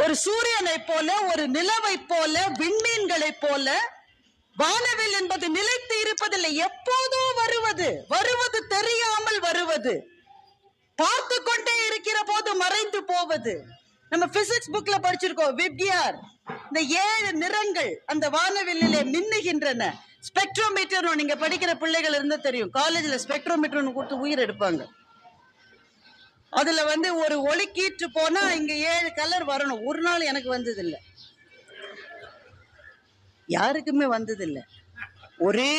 ஒரு சூரியனை போல ஒரு நிலவை போல விண்மீன்களை போல வானவில் என்பது நிலைத்து இருப்பதில்லை எப்போதோ வருவது வருவது தெரியாமல் வருவது. பார்த்து கொண்டே இருக்கிற போது மறைந்து போவது. நம்ம பிசிக்ஸ் புக்ல படிச்சிருக்கோம் விப்கியார் இந்த ஏழு நிறங்கள் அந்த வானவில்லிலே மின்னுகின்றன. ஸ்பெக்ட்ரோமீட்டர் நீங்க படிக்கிற பிள்ளைகள் இருந்தா தெரியும். காலேஜ்ல ஸ்பெக்ட்ரோமீட்டர் கொடுத்து உயிர் எடுப்பாங்க. அதுல வந்து ஒரு ஒளி போனா இங்க ஏழு கலர் வரணும். ஒரு நாள் எனக்கு வந்தது இல்ல யாருக்குமே வந்தது இல்ல ஒரே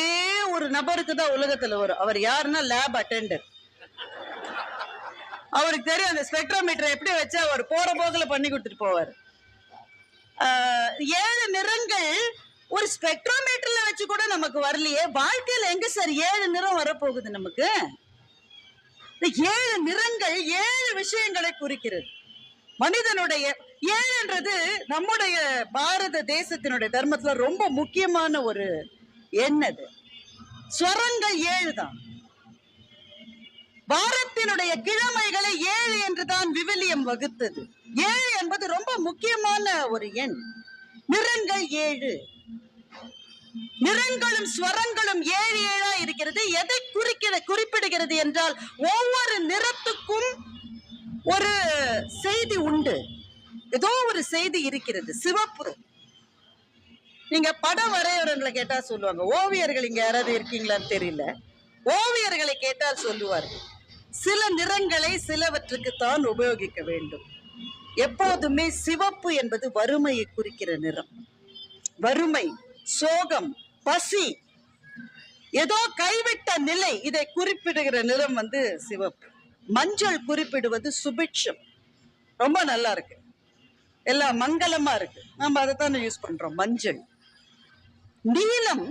ஒரு நபருக்கு தான் உலகத்துல வரும். அவர் யாருன்னா லேப் அட்டெண்டர் அவருக்கு தெரியும் அந்த ஸ்பெக்ட்ரோமீட்டர் எப்படி வச்சு அவர் போற போக்கில் பண்ணி கொடுத்துட்டு போவார். ஏழு நிறங்கள் ஒரு ஸ்பெக்ட்ரோமீட்டர்ல வச்சு கூட நமக்கு வரலையே. வாழ்க்கையில எங்க சார் ஏழு நிறம் வரப்போகுது நமக்கு? இந்த ஏழு நிறங்கள் ஏழு விஷயங்களை குறிக்கிறது. மனிதனுடைய ஏழுன்றது நம்முடைய பாரத தேசத்தினுடைய தர்மத்துல ரொம்ப முக்கியமான ஒரு என்னது ஸ்வரங்கள் ஏழு தான் வாரத்தினுடைய கிழமைகளை ஏழு என்றுதான் விவிலியம் வகுத்தது. ஏழு என்பது ரொம்ப முக்கியமான ஒரு எண். நிறங்கள் ஏழு. நிறங்களும் ஸ்வரங்களும் ஏழு ஏழா இருக்கிறது. எதை குறிக்கிற குறிப்பிடுகிறது என்றால் ஒவ்வொரு நிறத்துக்கும் ஒரு செய்தி உண்டு. ஏதோ ஒரு செய்தி இருக்கிறது. சிவப்பு. நீங்க படம் வரையறவங்களை கேட்டா சொல்லுவாங்க. ஓவியர்கள் இங்க யாராவது இருக்கீங்களான்னு தெரியல. ஓவியர்களை கேட்டால் சொல்லுவார்கள். சில நிறங்களை சிலவற்றுக்கு தான் உபயோகிக்க வேண்டும். எப்போதுமே சிவப்பு என்பது வறுமையை குறிக்கிற நிறம். வறுமை. சோகம் பசி ஏதோ கைவிட்ட நிலை. இதை குறிப்பிடுகிற நிறம் வந்து சிவப்பு. மஞ்சள் குறிப்பிடுவது சுபிட்சம். ரொம்ப நல்லா இருக்கு. எல்லாம் மங்களமா இருக்கு. நம்ம அதை தானே யூஸ் பண்றோம் மஞ்சள். நீலம்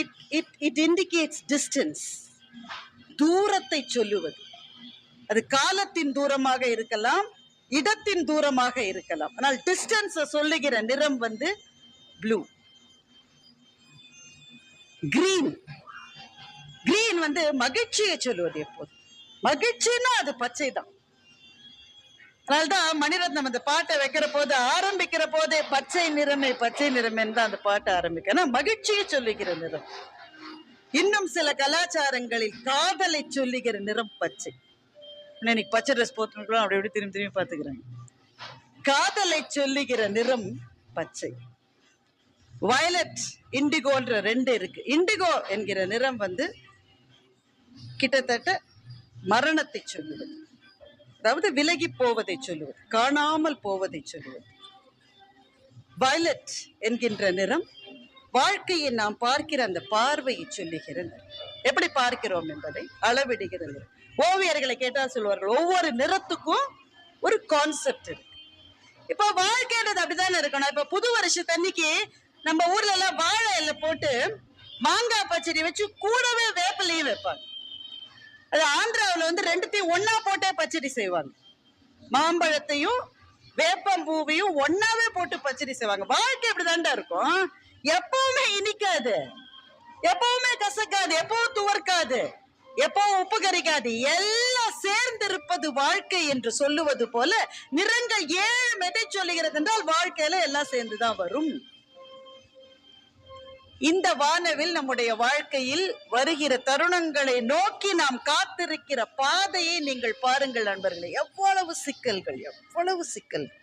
it it it indicates distance தூரத்தை சொல்லுவது. அது காலத்தின் தூரமாக இருக்கலாம் இடத்தின் தூரமாக இருக்கலாம். ஆனால் டிஸ்டன்ஸை சொல்லுகிற நிறம் வந்து ப்ளூ கிரீன் கிரீன் வந்து மகிழ்ச்சியை சொல்லுவது எப்போது மகிழ்ச்சின்னா அது பச்சை தான் அதனால்தான் மணிரத்னம் அந்த பாட்டை வைக்கிற போது ஆரம்பிக்கிற போதே பச்சை நிறமே பச்சை நிறமேன்னு தான் அந்த பாட்டை ஆரம்பிக்க ஆனா மகிழ்ச்சியை சொல்லுகிற நிறம். இன்னும் சில கலாச்சாரங்களில் காதலை சொல்லுகிற நிறம் பச்சை. இன்னைக்கு பச்சை ட்ரெஸ் போட்டுருக்கலாம் அப்படி அப்படி திரும்பி திரும்பி பார்த்துக்கிறாங்க. காதலை சொல்லுகிற நிறம் பச்சை. வயலட் இண்டிகோன்ற ரெண்டு இருக்கு. இண்டிகோ என்கிற நிறம் வந்து கிட்டத்தட்ட மரணத்தை சொல்லுவது அதாவது விலகி போவதை சொல்லுவது காணாமல் போவதை சொல்லுவது வயலட் என்கின்ற நிறம் வாழ்க்கையை நாம் பார்க்கிற அந்த பார்வையை சொல்லுகிற எப்படி பார்க்கிறோம் என்பதை அளவிடுகிறது. ஓவியர்களை கேட்டால் சொல்வார்கள் ஒவ்வொரு நிறத்துக்கும் ஒரு கான்செப்ட் இருக்கு. இப்போ வாழ்க்கைன்றது அப்படிதானே இருக்கணும்? இப்ப புது வருஷத்தன்னைக்கு நம்ம ஊர்ல எல்லாம் வாழை இலை போட்டு மாங்காய் பச்சடி வச்சு கூடவே வேப்பிலையும் வைப்பாங்க. அது ஆந்திராவில் வந்து ரெண்டுத்தையும் ஒன்னா போட்டே பச்சடி செய்வாங்க. மாம்பழத்தையும் வேப்பம்பூவையும் ஒன்னாவே போட்டு பச்சடி செய்வாங்க. வாழ்க்கை இப்படிதான்டா இருக்கும். எப்பவுமே இனிக்காது. எப்பவுமே கசக்காது. எப்பவும் துவர்க்காது. எப்பவும் உப்பு கறிக்காது எல்லாம் சேர்ந்திருப்பது வாழ்க்கை என்று சொல்லுவது போல நிறங்கள் ஏழு மெதை சொல்லுகிறது என்றால் வாழ்க்கையில எல்லாம் சேர்ந்துதான் வரும். இந்த வானவில் நம்முடைய வாழ்க்கையில் வருகிற தருணங்களை நோக்கி நாம் காத்திருக்கிற பாதையை நீங்கள் பாருங்கள் நண்பர்களே. எவ்வளவு சிக்கல்கள் எவ்வளவு சிக்கல்கள்.